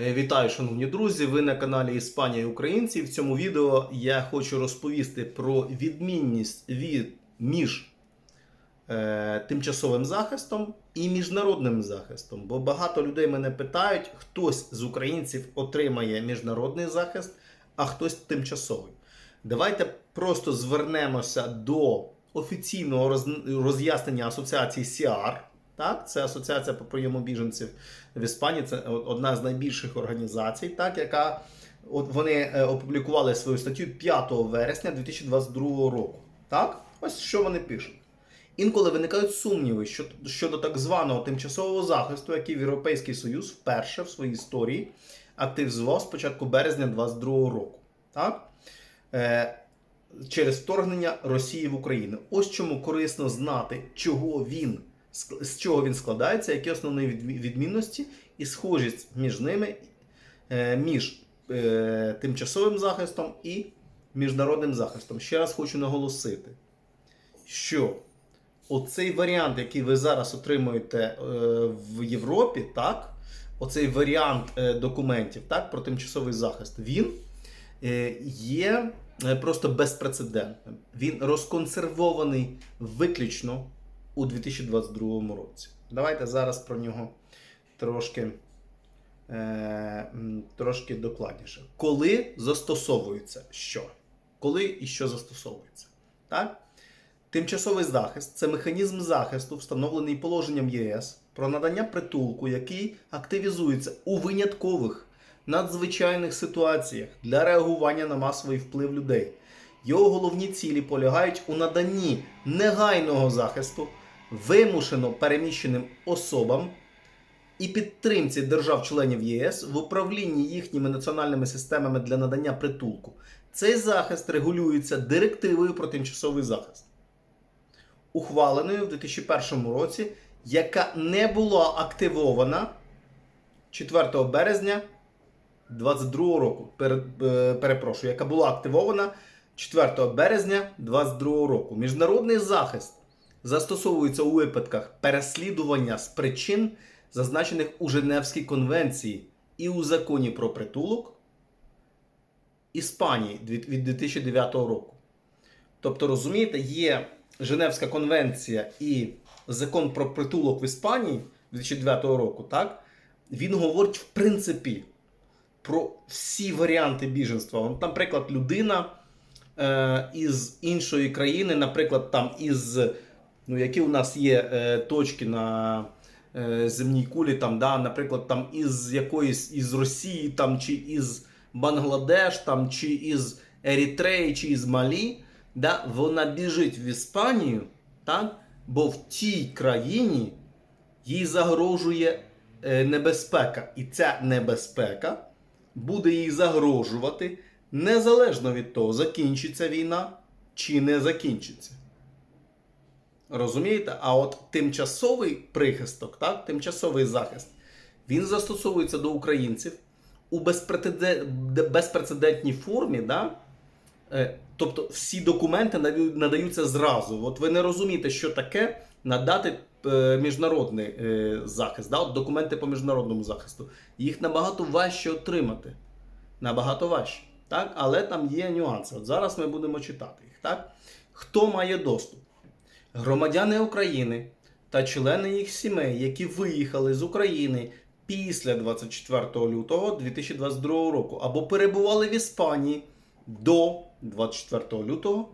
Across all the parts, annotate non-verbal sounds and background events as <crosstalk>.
Е, Вітаю, шановні друзі! Ви на каналі Іспанія і Українці. В цьому відео я хочу розповісти про відмінність від, між е, тимчасовим захистом і міжнародним захистом. Бо багато людей мене питають, хтось з українців отримає міжнародний захист, а хтось тимчасовий. Давайте просто звернемося до офіційного роз- роз'яснення асоціації СІАР. Так, це асоціація по прийому біженців в Іспанії. Це одна з найбільших організацій, так, яка от вони е, опублікували свою статтю 5 вересня 2022 року. Так, ось що вони пишуть. Інколи виникають сумніви щодо, так званого тимчасового захисту, який Європейський Союз вперше в своїй історії активізував з початку березня 2022 року. Так? Е, через вторгнення Росії в Україну. Ось чому корисно знати, чого він, з чого він складається, які основні відмінності і схожість між ними, е, між е, тимчасовим захистом і міжнародним захистом. Ще раз хочу наголосити, що оцей варіант, який ви зараз отримуєте е, в Європі, так, оцей варіант документів так, про тимчасовий захист, він є просто безпрецедентним. Він розконсервований виключно у 2022 році. Давайте зараз про нього трошки, е, трошки докладніше. Коли застосовується що? Коли і що застосовується? Так? Тимчасовий захист це механізм захисту, встановлений положенням ЄС про надання притулку, який активізується у виняткових надзвичайних ситуаціях для реагування на масовий вплив людей. Його головні цілі полягають у наданні негайного захисту вимушено переміщеним особам і підтримці держав-членів єС в управлінні їхніми національними системами для надання притулку. Цей захист регулюється директивою про тимчасовий захист, ухваленою в 2001 році, яка не була активована 4 березня 2022 року. Е, перепрошую, яка була активована 4 березня 2022 року. Міжнародний захист застосовується у випадках переслідування з причин, зазначених у Женевській конвенції і у законі про притулок Іспанії від від 2009 року. Тобто, розумієте, є Женевська конвенція і закон про притулок в Іспанії 2009 року, так? Він говорить в принципі про всі варіанти біженства. Наприклад, людина е, із іншої країни, наприклад, там із, ну, які у нас є е, точки на е, земній кулі, там, да, наприклад, там із якоїсь із Росії, там, чи із Бангладеш, там, чи із Ерітреї, чи із Малі, да, вона біжить в Іспанію, так, бо в тій країні їй загрожує е, небезпека. І ця небезпека буде їй загрожувати незалежно від того, закінчиться війна чи не закінчиться. Розумієте? А от тимчасовий прихисток, так, тимчасовий захист, він застосовується до українців у безпрецеден- безпрецедентній формі. Да? Е, Тобто всі документи надаються зразу. От ви не розумієте, що таке надати е, міжнародний е, захист, да? От документи по міжнародному захисту. Їх набагато важче отримати. Набагато важче. Так? Але там є нюанси. От зараз ми будемо читати їх. Так? Хто має доступ? Громадяни України та члени їх сімей, які виїхали з України після 24 лютого 2022 року або перебували в Іспанії до 24 лютого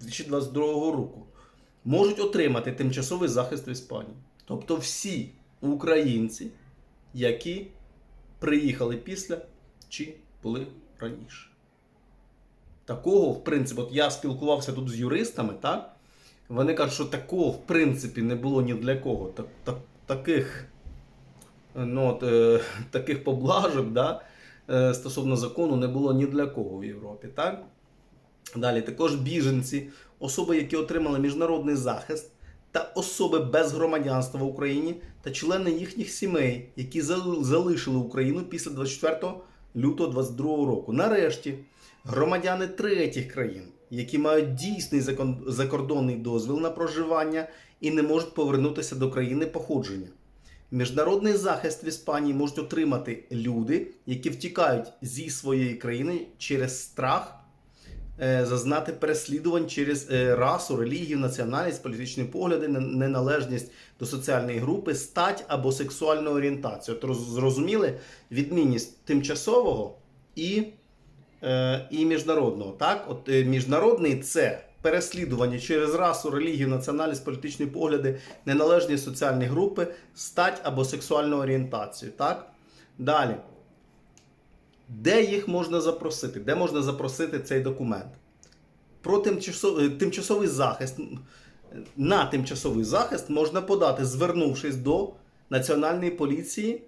2022 року, можуть отримати тимчасовий захист в Іспанії. Тобто всі українці, які приїхали після чи були раніше. Такого, в принципі, от я спілкувався тут з юристами, так? Вони кажуть, що такого, в принципі, не було ні для кого. Так, так, таких, ну, от, е, <laughs> таких поблажок да, е, стосовно закону не було ні для кого в Європі. Так? Далі також біженці, особи, які отримали міжнародний захист, та особи без громадянства в Україні та члени їхніх сімей, які залишили Україну після 24 лютого 2022 року. Нарешті, громадяни третіх країн, які мають дійсний закордонний дозвіл на проживання і не можуть повернутися до країни походження. Міжнародний захист в Іспанії можуть отримати люди, які втікають зі своєї країни через страх е, зазнати переслідувань через е, расу, релігію, національність, політичні погляди, не- неналежність до соціальної групи, стать або сексуальну орієнтацію. От зрозуміли відмінність тимчасового і, і міжнародного. Так? От, е, міжнародний це переслідування через расу, релігію, національність, політичні погляди, неналежність соціальні групи, стать або сексуальну орієнтацію. Так? Далі. Де їх можна запросити? Де можна запросити цей документ? Про тимчасовий, тимчасовий захист. На тимчасовий захист можна подати, звернувшись до Національної поліції,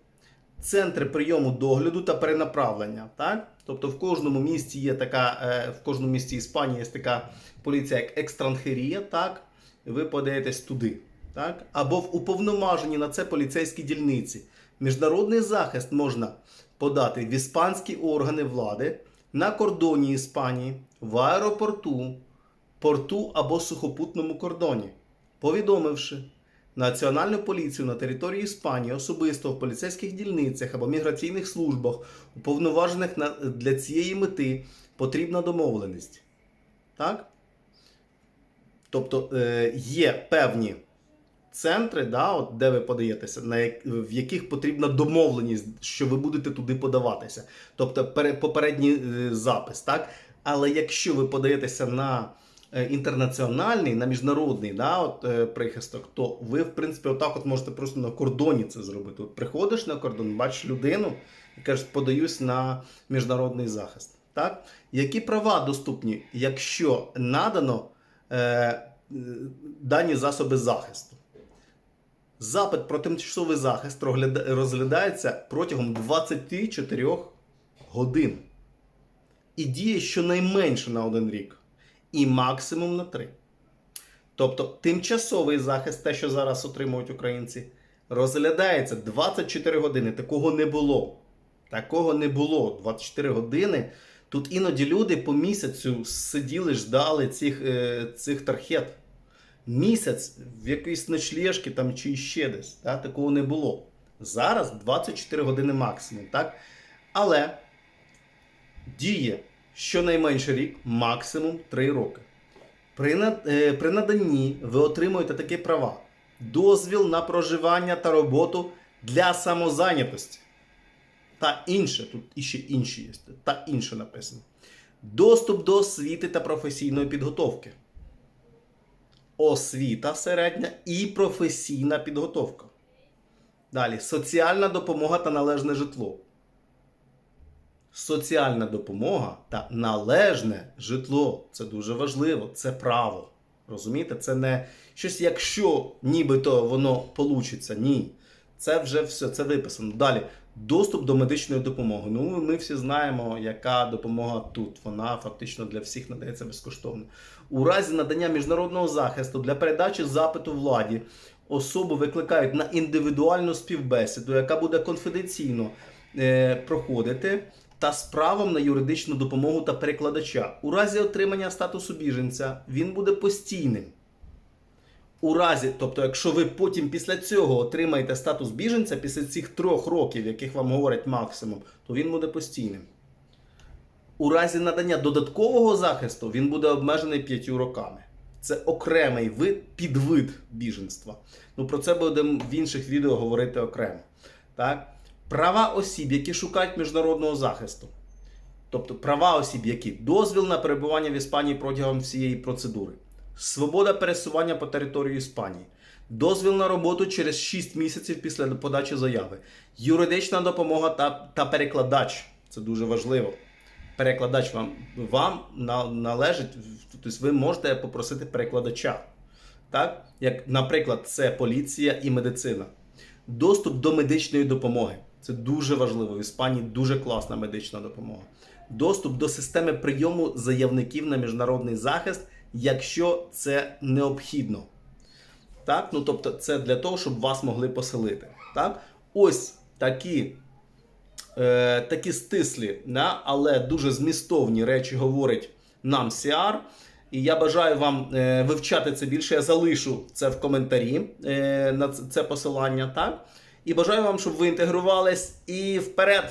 центри прийому догляду та перенаправлення. Так? Тобто в кожному місті є така, е, в кожному місті Іспанії є така поліція, як екстранхерія, так? Ви подаєтесь туди. Так? Або в уповноважені на це поліцейські дільниці. Міжнародний захист можна подати в іспанські органи влади на кордоні Іспанії, в аеропорту, порту або сухопутному кордоні, повідомивши Національну поліцію на території Іспанії особисто в поліцейських дільницях або міграційних службах, уповноважених для цієї мети, потрібна домовленість. Так? Тобто е, є певні центри, да, от, де ви подаєтеся, на в яких потрібна домовленість, що ви будете туди подаватися. Тобто пере, попередній е, запис. Так? Але якщо ви подаєтеся на інтернаціональний, на міжнародний да, от, е, прихисток, то ви, в принципі, отак от можете просто на кордоні це зробити. От приходиш на кордон, бачиш людину і кажеш, подаюсь на міжнародний захист. Так? Які права доступні, якщо надано е, е, дані засоби захисту? Запит про тимчасовий захист розглядається протягом 24 годин і діє щонайменше на один рік, і максимум на три. Тобто тимчасовий захист, те, що зараз отримують українці, розглядається 24 години. Такого не було. Такого не було. 24 години. Тут іноді люди по місяцю сиділи, ждали цих, е, цих тархет. Місяць в якоїсь ночлежці там чи ще десь. Так? Такого не було. Зараз 24 години максимум. Так? Але діє щонайменше рік, максимум 3 роки. При, е, при наданні ви отримуєте такі права: дозвіл на проживання та роботу для самозайнятості. Та інше, тут іще інші є, та інше написано. Доступ до освіти та професійної підготовки. Освіта середня і професійна підготовка. Далі соціальна допомога та належне житло. Соціальна допомога та належне житло це дуже важливо, це право. Розумієте, це не щось, якщо нібито воно получиться. Ні. Це вже все, це виписано. Далі доступ до медичної допомоги. Ну, ми всі знаємо, яка допомога тут. Вона фактично для всіх надається безкоштовно. У разі надання міжнародного захисту для передачі запиту владі особу викликають на індивідуальну співбесіду, яка буде конфіденційно проходити, та з правом на юридичну допомогу та перекладача. У разі отримання статусу біженця він буде постійним. У разі, тобто, якщо ви потім після цього отримаєте статус біженця, після цих трьох років, яких вам говорять максимум, то він буде постійним. У разі надання додаткового захисту він буде обмежений п'ятью роками. Це окремий вид, підвид біженства. Ну про це будемо в інших відео говорити окремо. Так? Права осіб, які шукають міжнародного захисту. Тобто права осіб, які дозвіл на перебування в Іспанії протягом всієї процедури, свобода пересування по території Іспанії, дозвіл на роботу через 6 місяців після подачі заяви, юридична допомога та, та перекладач. Це дуже важливо. Перекладач вам, вам належить, тобто ви можете попросити перекладача. Так? Як, наприклад, це поліція і медицина. Доступ до медичної допомоги. Це дуже важливо. В Іспанії дуже класна медична допомога. Доступ до системи прийому заявників на міжнародний захист, якщо це необхідно. Так? Ну, тобто, це для того, щоб вас могли поселити. Так? Ось такі, е, такі стислі, да? але дуже змістовні речі говорить нам Сіар. І я бажаю вам е, вивчати це більше. Я залишу це в коментарі е, на це- посилання. Так? І бажаю вам, щоб ви інтегрувались і вперед!